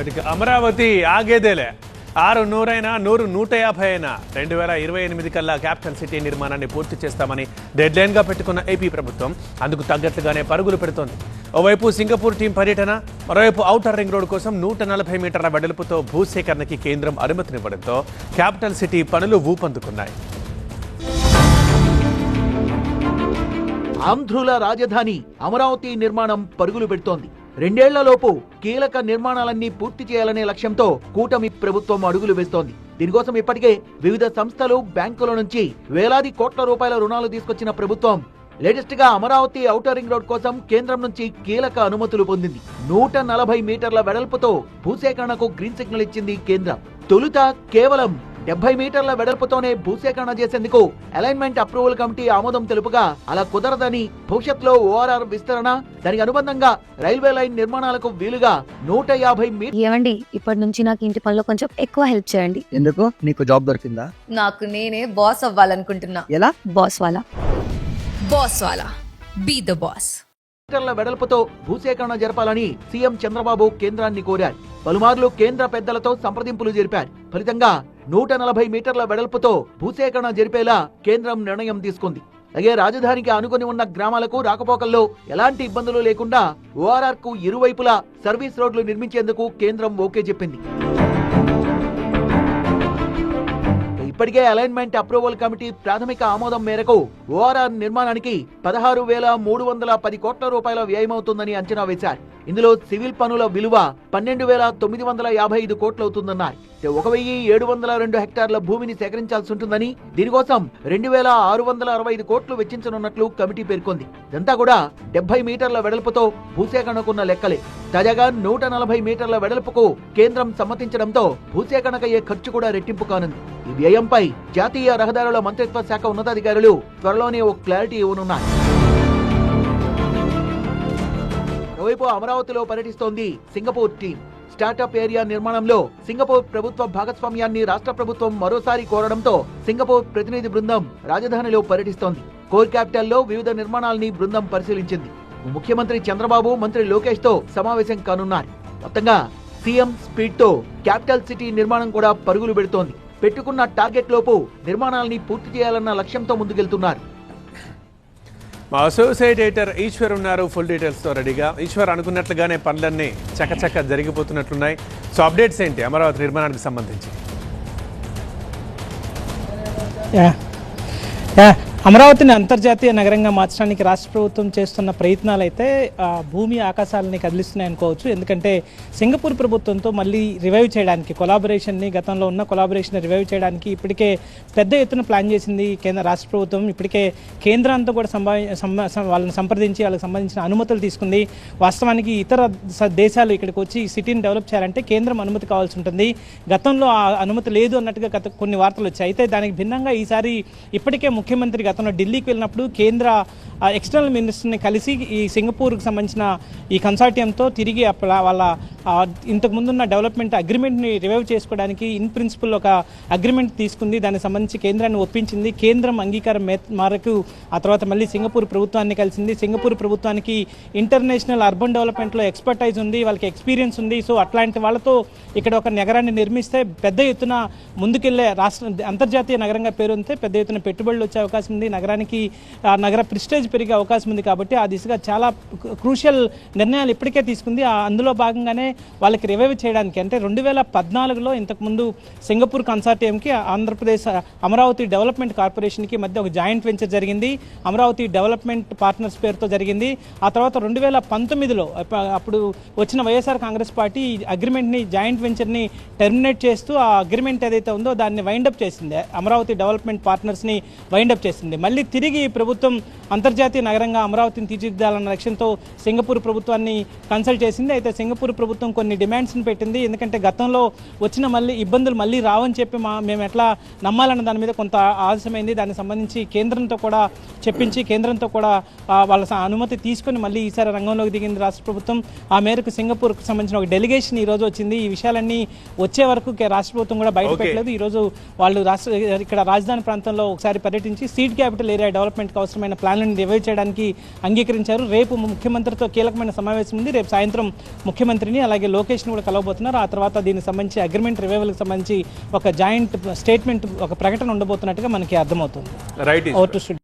ఇక అమరావతి ఆగేదేలే. ఆరు నూరైనా నూరు నూట యాభై అయినా. రెండు వేల ఇరవై ఎనిమిది కల్లా క్యాపిటల్ సిటీ నిర్మాణాన్ని పూర్తి చేస్తామని డెడ్లైన్గా గా పెట్టుకున్న ఏపీ ప్రభుత్వం అందుకు తగ్గట్లుగానే పరుగులు పెడుతోంది. ఓవైపు సింగపూర్ టీం పర్యటన మరోవైపు ఔటర్ రింగ్ రోడ్ కోసం నూట నలభై మీటర్ల వెడల్పుతో భూసేకరణకి కేంద్రం అనుమతినివ్వడంతో క్యాపిటల్ సిటీ పనులు ఊపందుకున్నాయి. ఆంధ్రుల రాజధాని అమరావతి నిర్మాణం పరుగులు పెడుతోంది. రెండేళ్ళలోపు కీలక నిర్మాణాలన్నీ పూర్తి చేయాలనే లక్ష్యంతో కూటమి ప్రభుత్వం అడుగులు వేస్తోంది. దీనికోసం ఇప్పటికే వివిధ సంస్థలు బ్యాంకుల నుంచి వేలాది కోట్ల రూపాయల రుణాలు తీసుకొచ్చిన ప్రభుత్వం లేటెస్ట్గా అమరావతి ఔటర్ రింగ్ రోడ్ కోసం కేంద్రం నుంచి కీలక అనుమతులు పొందింది. నూట నలభై మీటర్ల వెడల్పుతో భూసేకరణకు గ్రీన్ సిగ్నల్ ఇచ్చింది కేంద్రం. తొలుత కేవలం డెబ్బై మీటర్ల వెడల్పుతోనే భూసేకరణ చేసేందుకు అలైన్మెంట్ అప్రూవల్ కమిటీ ఆమోదం తెలుపుగా అలా కుదరదని భవిష్యత్తులో ఓఆర్ఆర్ విస్తరణ దానికి అనుబంధంగా రైల్వే లైన్ నిర్మాణాలకు వీలుగా నూట యాభై మీటర్ ఏమండి ఇప్పటి నుంచి నాకు ఇంటి పనిలో కొంచెం ఎక్కువ హెల్ప్ చేయండి. ఎందుకు? నీకు జాబ్ దొరికిందా? నాకు నేనే బాస్ అవ్వాలనుకుంటున్నా. ఎలా? బాస్ వాళ్ళ బాస్ వాలా. బీ ద బాస్ మీటర్ల వెడల్పుతో భూసేకరణ జరపాలని సీఎం చంద్రబాబు కేంద్రాన్ని కోరారు. పలుమార్లు కేంద్ర పెద్దలతో సంప్రదింపులు జరిపారు. ఫలితంగా నూట నలభై మీటర్ల వెడల్పుతో భూసేకరణ జరిపేలా కేంద్రం నిర్ణయం తీసుకుంది. అలాగే రాజధానికి ఆనుకొని ఉన్న గ్రామాలకు రాకపోకల్లో ఎలాంటి ఇబ్బందులు లేకుండా ఓఆర్ఆర్కు ఇరువైపులా సర్వీస్ రోడ్లు నిర్మించేందుకు కేంద్రం ఓకే చెప్పింది. ఇప్పటికే అలైన్మెంట్ అప్రూవల్ కమిటీ ప్రాథమిక ఆమోదం మేరకు ఓఆర్ఆర్ నిర్మాణానికి పదహారు వేల మూడు వందల పది కోట్ల రూపాయల వ్యయమవుతుందని అంచనా వేశారు. ఇందులో సివిల్ పనుల విలువ పన్నెండు వేల తొమ్మిది వందల యాభై ఐదు కోట్లవుతుందన్నారు. ఒక వెయ్యి ఏడు వందల రెండు హెక్టార్ల భూమిని సేకరించాల్సి ఉంటుందని దీనికోసం రెండు వేల ఆరు వందల అరవై ఐదు కోట్లు వెచ్చించనున్నట్లు కమిటీ పేర్కొంది. ఇదంతా కూడా డెబ్బై మీటర్ల వెడల్పుతో భూసేకరణకున్న లెక్కలే. తాజాగా నూట నలభై మీటర్ల వెడల్పుకు కేంద్రం సమ్మతించడంతో భూసేకరణకయ్యే ఖర్చు కూడా రెట్టింపు కానుంది. ఈ వ్యయంపై జాతీయ రహదారుల మంత్రిత్వ శాఖ ఉన్నతాధికారులు త్వరలోనే ఓ క్లారిటీ ఇవ్వనున్నారు మరోవైపు అమరావతిలో పర్యటిస్తోంది సింగపూర్ టీం. స్టార్టప్ ఏరియా నిర్మాణంలో సింగపూర్ ప్రభుత్వ భాగస్వామ్యాన్ని రాష్ట్ర ప్రభుత్వం మరోసారి కోరడంతో సింగపూర్ ప్రతినిధి బృందం రాజధానిలో పర్యటిస్తోంది. కోర్ క్యాపిటల్లో వివిధ నిర్మాణాలని బృందం పరిశీలించింది. ముఖ్యమంత్రి చంద్రబాబు మంత్రి లోకేష్తో సమావేశం కానున్నారు మొత్తంగా సీఎం స్పీడ్తో క్యాపిటల్ సిటీ నిర్మాణం కూడా పరుగులు పెడుతోంది. పెట్టుకున్న టార్గెట్ లోపు నిర్మాణాలని పూర్తి చేయాలన్న లక్ష్యంతో ముందుకెళ్తున్నారు. మా అసోసియేట్ ఎడిటర్ ఈశ్వర్ ఉన్నారు. ఫుల్ డీటెయిల్స్తో రెడీగా. ఈశ్వర్ అనుకున్నట్లుగానే పనులన్నీ చకచక జరిగిపోతున్నట్లున్నాయి సో అప్డేట్స్ ఏంటి? అమరావతి నిర్మాణానికి సంబంధించి. యా. యా. అమరావతిని అంతర్జాతీయ నగరంగా మార్చడానికి రాష్ట్ర ప్రభుత్వం చేస్తున్న ప్రయత్నాలు అయితే భూమి ఆకాశాలని కదిలిస్తున్నాయి అనుకోవచ్చు. ఎందుకంటే సింగపూర్ ప్రభుత్వంతో మళ్ళీ రివైవ్ చేయడానికి కొలాబరేషన్ని గతంలో ఉన్న కొలాబరేషన్ రివైవ్ చేయడానికి ఇప్పటికే పెద్ద ఎత్తున ప్లాన్ చేసింది కేంద్ర రాష్ట్ర ప్రభుత్వం. ఇప్పటికే కేంద్రంతో కూడా సంభా వాళ్ళని సంప్రదించి వాళ్ళకి సంబంధించిన అనుమతులు తీసుకుంది. వాస్తవానికి ఇతర దేశాలు ఇక్కడికి వచ్చి ఈ సిటీని డెవలప్ చేయాలంటే కేంద్రం అనుమతి కావాల్సి ఉంటుంది. గతంలో ఆ అనుమతి లేదు అన్నట్టుగా గత కొన్ని వార్తలు వచ్చాయి. అయితే దానికి భిన్నంగా ఈసారి ఇప్పటికే ముఖ్యమంత్రి గతంలో ఢిల్లీకి వెళ్ళినప్పుడు కేంద్ర ఎక్స్టర్నల్ మినిస్టర్ని కలిసి ఈ సింగపూర్కి సంబంధించిన ఈ కన్సార్టియంతో తిరిగి అప్ప- వాళ్ళ ఆ, ఇంతకు ముందున్న డెవలప్మెంట్ అగ్రిమెంట్ని రివైవ్ చేసుకోవడానికి ఇన్ ప్రిన్సిపల్ ఒక అగ్రిమెంట్ తీసుకుంది. దానికి సంబంధించి కేంద్రాన్ని ఒప్పించింది. కేంద్రం అంగీకారం మేరకు ఆ తర్వాత మళ్ళీ సింగపూర్ ప్రభుత్వాన్ని కలిసింది. సింగపూర్ ప్రభుత్వానికి ఇంటర్నేషనల్ అర్బన్ డెవలప్మెంట్లో ఎక్స్పర్టైజ్ ఉంది వాళ్ళకి ఎక్స్పీరియన్స్ ఉంది. సో అట్లాంటి వాళ్ళతో ఇక్కడ ఒక నగరాన్ని నిర్మిస్తే పెద్ద ఎత్తున ముందుకెళ్ళే రాష్ట్ర అంతర్జాతీయ నగరంగా పేరు ఉంటే పెద్ద ఎత్తున పెట్టుబడులు వచ్చే అవకాశం ఉంది. నగరానికి ఆ నగర ప్రిస్టేజ్ పెరిగే అవకాశం ఉంది కాబట్టి ఆ దిశగా చాలా క్రూషియల్ నిర్ణయాలు ఇప్పటికే తీసుకుంది. ఆ అందులో భాగంగానే వాళ్ళకి రివైవ్ చేయడానికి అంటే రెండు వేల పద్నాలుగులో ఇంతకుముందు సింగపూర్ కన్సార్టియంకి ఆంధ్రప్రదేశ్ అమరావతి డెవలప్మెంట్ కార్పొరేషన్కి మధ్య ఒక జాయింట్ వెంచర్ జరిగింది. అమరావతి డెవలప్మెంట్ పార్ట్నర్స్ పేరుతో జరిగింది. ఆ తర్వాత రెండు వేల పంతొమ్మిదిలో అప్పుడు వచ్చిన వైఎస్ఆర్ కాంగ్రెస్ పార్టీ ఈ అగ్రిమెంట్ని జాయింట్ వెంచర్ని టెర్మినేట్ చేస్తూ ఆ అగ్రిమెంట్ ఏదైతే ఉందో దాన్ని వైండప్ చేసింది. అమరావతి డెవలప్మెంట్ పార్ట్నర్స్ని వైండప్ చేసింది. మళ్ళీ తిరిగి ప్రభుత్వం అంతర్జాతీయ నగరంగా అమరావతిని తీర్చిదిద్దాలన్న లక్ష్యంతో సింగపూర్ ప్రభుత్వాన్ని కన్సల్ట్ చేసింది. అయితే సింగపూర్ ప్రభుత్వం కొన్ని డిమాండ్స్ని పెట్టింది. ఎందుకంటే గతంలో వచ్చిన మళ్ళీ ఇబ్బందులు మళ్ళీ రావని చెప్పి మా మేము ఎట్లా నమ్మాలన్న దాని మీద కొంత ఆలస్యమైంది. దానికి సంబంధించి కేంద్రంతో కూడా చెప్పించి కేంద్రంతో కూడా వాళ్ళ అనుమతి తీసుకొని మళ్ళీ ఈసారి రంగంలోకి దిగింది రాష్ట్ర ప్రభుత్వం. ఆ మేరకు సింగపూర్కి సంబంధించిన ఒక డెలిగేషన్ ఈ రోజు వచ్చింది. ఈ విషయాలన్నీ వచ్చే వరకు రాష్ట్ర ప్రభుత్వం కూడా బయట. పెట్టలేదు. ఈ రోజు వాళ్ళు రాష్ట్ర ఇక్కడ రాజధాని ప్రాంతంలో ఒకసారి పర్యటించి సీట్ క్యాపిటల్ ఏరియా డెవలప్మెంట్కి అవసరమైన ప్లాన్లను రివైవ్ చేయడానికి అంగీకరించారు. రేపు ముఖ్యమంత్రితో కీలకమైన సమావేశం ఉంది. రేపు సాయంత్రం ముఖ్యమంత్రిని అలాగే లోకేష్ని కూడా కలవబోతున్నారు. ఆ తర్వాత దీనికి సంబంధించి అగ్రిమెంట్ రివైవల్కి సంబంధించి ఒక జాయింట్ స్టేట్మెంట్ ఒక ప్రకటన ఉండబోతున్నట్టుగా మనకి అర్థమవుతుంది. రైట్